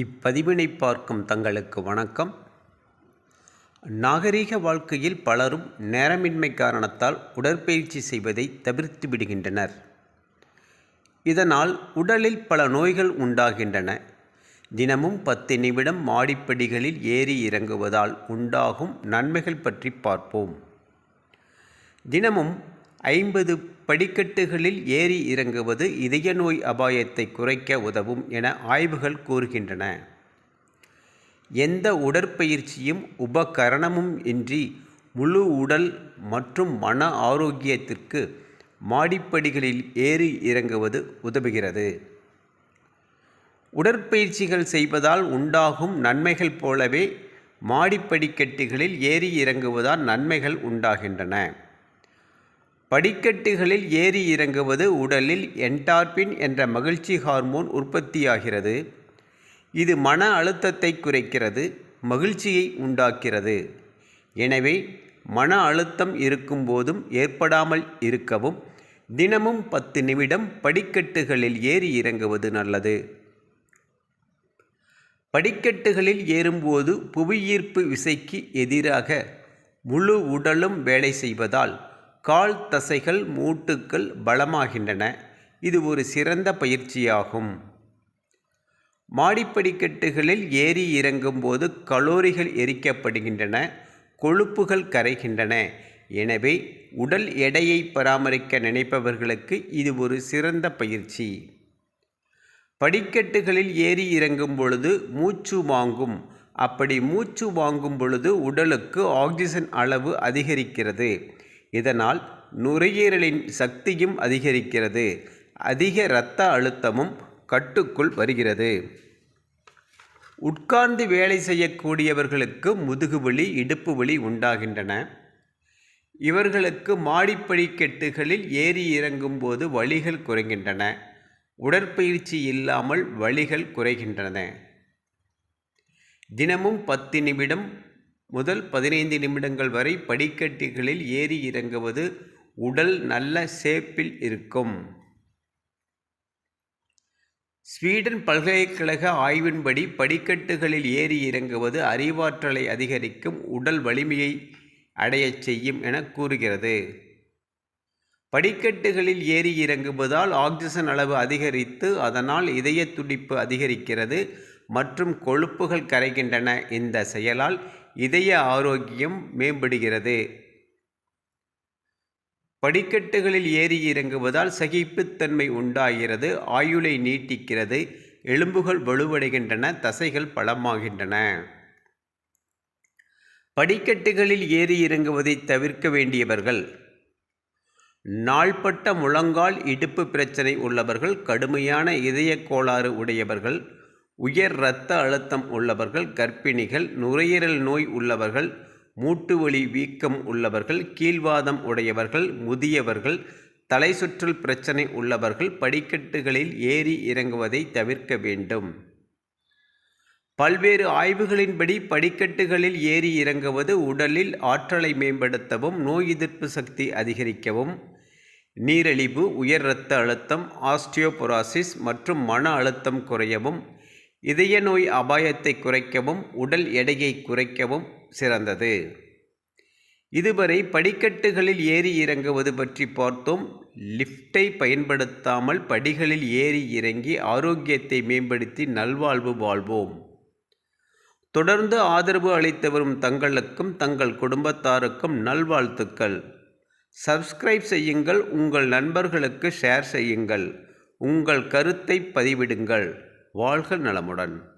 இப்பதிவினை பார்க்கும் தங்களுக்கு வணக்கம். நாகரீக வாழ்க்கையில் பலரும் நேரமின்மை காரணத்தால் உடற்பயிற்சி செய்வதை தவிர்த்து விடுகின்றனர். இதனால் உடலில் பல நோய்கள் உண்டாகின்றன. தினமும் பத்து நிமிடம் மாடிப்படிகளில் ஏறி இறங்குவதால் உண்டாகும் நன்மைகள் பற்றி பார்ப்போம். தினமும் ஐம்பது படிக்கட்டுகளில் ஏறி இறங்குவது இதய நோய் அபாயத்தை குறைக்க உதவும் என ஆய்வுகள் கூறுகின்றன. எந்த உடற்பயிற்சியும் உபகரணமும் இன்றி முழு உடல் மற்றும் மன ஆரோக்கியத்திற்கு மாடிப்படிகளில் ஏறி இறங்குவது உதவுகிறது. உடற்பயிற்சிகள் செய்வதால் உண்டாகும் நன்மைகள் போலவே மாடிப்படிக்கட்டுகளில் ஏறி இறங்குவதால் நன்மைகள் உண்டாகின்றன. படிக்கட்டுகளில் ஏறி இறங்குவது உடலில் என்டார்பின் என்ற மகிழ்ச்சி ஹார்மோன் உற்பத்தியாகிறது. இது மன அழுத்தத்தை குறைக்கிறது மகிழ்ச்சியை உண்டாக்கிறது எனவே மன அழுத்தம் இருக்கும்போதும் ஏற்படாமல் இருக்கவும் தினமும் பத்து நிமிடம் படிக்கட்டுகளில் ஏறி இறங்குவது நல்லது. படிக்கட்டுகளில் ஏறும்போது புவியீர்ப்பு விசைக்கு எதிராக முழு உடலும் வேலை செய்வதால் கால் தசைகள் மூட்டுக்கள் பலமாகின்றன. இது ஒரு சிறந்த பயிற்சியாகும். மாடிப்படிக்கட்டுகளில் ஏறி இறங்கும்போது கலோரிகள் எரிக்கப்படுகின்றன கொழுப்புகள் கரைகின்றன. எனவே உடல் எடையை பராமரிக்க நினைப்பவர்களுக்கு இது ஒரு சிறந்த பயிற்சி. படிக்கட்டுகளில் ஏறி இறங்கும் பொழுது மூச்சு வாங்கும். அப்படி மூச்சு வாங்கும் பொழுது உடலுக்கு ஆக்சிஜன் அளவு அதிகரிக்கிறது. இதனால் நுரையீரலின் சக்தியும் அதிகரிக்கிறது. அதிக இரத்த அழுத்தமும் கட்டுக்குள் வருகிறது. உட்கார்ந்து வேலை செய்யக்கூடியவர்களுக்கு முதுகு வலி இடுப்பு வலி உண்டாகின்றன. இவர்களுக்கு மாடிப்படிக்கட்டுகளில் ஏறி இறங்கும் போது வலிகள் குறைகின்றன. உடற்பயிற்சி இல்லாமல் வலிகள் குறைகின்றன. தினமும் பத்து நிமிடம் முதல் பதினைந்து நிமிடங்கள் வரை படிக்கட்டுகளில் ஏறி இறங்குவது உடல் நல்ல சேப்பில் இருக்கும். ஸ்வீடன் பல்கலைக்கழக ஆய்வின்படி படிக்கட்டுகளில் ஏறி இறங்குவது அறிவாற்றலை அதிகரிக்கும் உடல் வலிமையை அடையச் செய்யும் என கூறுகிறது. படிக்கட்டுகளில் ஏறி இறங்குவதால் ஆக்சிஜன் அளவு அதிகரித்து அதனால் இதய துடிப்பு அதிகரிக்கிறது மற்றும் கொழுப்புகள் கரைகின்றன. இந்த செயலால் இதய ஆரோக்கியம் மேம்படுகிறது. படிக்கட்டுகளில் ஏறி இறங்குவதால் சகிப்புத்தன்மை உண்டாகிறது ஆயுளை நீட்டிக்கிறது எலும்புகள் வலுவடைகின்றன தசைகள் பலமாகின்றன. படிக்கட்டுகளில் ஏறி இறங்குவதை தவிர்க்க வேண்டியவர்கள் நாள்பட்ட முழங்கால் இடுப்பு பிரச்சனை உள்ளவர்கள் கடுமையான இதய கோளாறு உடையவர்கள் உயர் இரத்த அழுத்தம் உள்ளவர்கள் கர்ப்பிணிகள் நுரையீரல் நோய் உள்ளவர்கள் மூட்டுவலி வீக்கம் உள்ளவர்கள் கீழ்வாதம் உடையவர்கள் முதியவர்கள் தலை சுற்றல் பிரச்சனை உள்ளவர்கள் படிக்கட்டுகளில் ஏறி இறங்குவதை தவிர்க்க வேண்டும். பல்வேறு ஆய்வுகளின்படி படிக்கட்டுகளில் ஏறி இறங்குவது உடலில் ஆற்றலை மேம்படுத்தவும் நோய் எதிர்ப்பு சக்தி அதிகரிக்கவும். நீரிழிவு உயர் இரத்த அழுத்தம் ஆஸ்டியோபொராசிஸ் மற்றும் மன அழுத்தம் குறையவும். இதய நோய் அபாயத்தை குறைக்கவும் உடல் எடையை குறைக்கவும் சிறந்தது. இதுவரை படிக்கட்டுகளில் ஏறி இறங்குவது பற்றி பார்த்தோம். லிஃப்டை பயன்படுத்தாமல் படிகளில் ஏறி இறங்கி ஆரோக்கியத்தை மேம்படுத்தி நல்வாழ்வு வாழ்வோம். தொடர்ந்து ஆதரவு அளித்து வரும் தங்களுக்கும் தங்கள் குடும்பத்தாருக்கும் நல்வாழ்த்துக்கள். சப்ஸ்கிரைப் செய்யுங்கள் உங்கள் நண்பர்களுக்கு ஷேர் செய்யுங்கள் உங்கள் கருத்தை பதிவிடுங்கள். வாழ்க நலமுடன்.